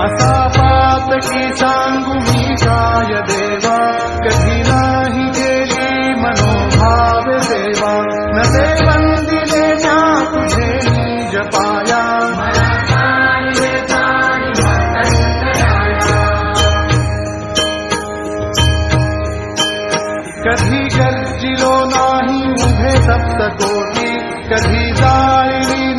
असा पात की सांगू मी काय देवा? कधी नाही केली मनोभाव सेवा। न वंदिले त्या तुझे निज पाया। कधी गर्जिलो नाही उभे सप्त कोटी कधी जाळली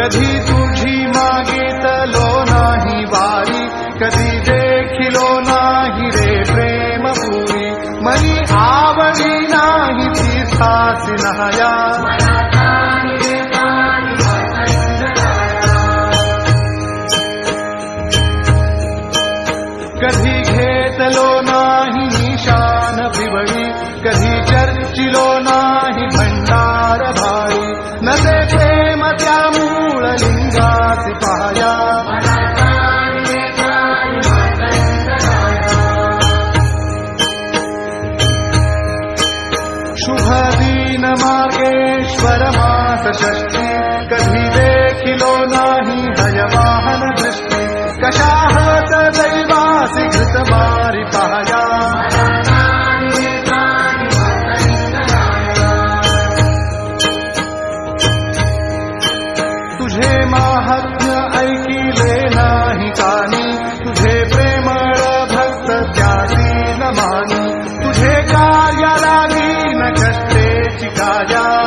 कधी तुझी मागितलो नाही वारी कधी देखिलो नाही रे प्रेम पुरी. मनी आवडी नाही ती सासी ईश्वर मास षष्टी कधी देखिलो नाही भयवाहन दृष्टी। कशाहत दैवासी घृत मारी पाया तुझे महात्म्य ऐकिले नाही कानी। तुझे प्रेमळ भक्त त्यासी न मानी। तुझे कार्याला न कष्टेची काया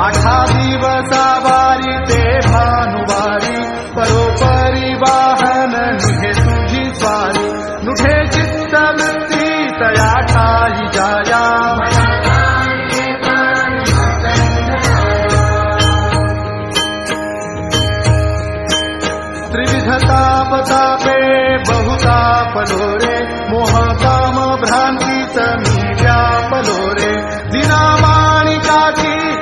आठा दिवसा वारी ते भानुवारी परोपरी वाहन निघे तुझी स्वारी. नुठे चित्त वृत्ती तया ठाई जाया. त्रिविधताप तापे बहुताप लोरे मोह काम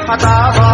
Mataba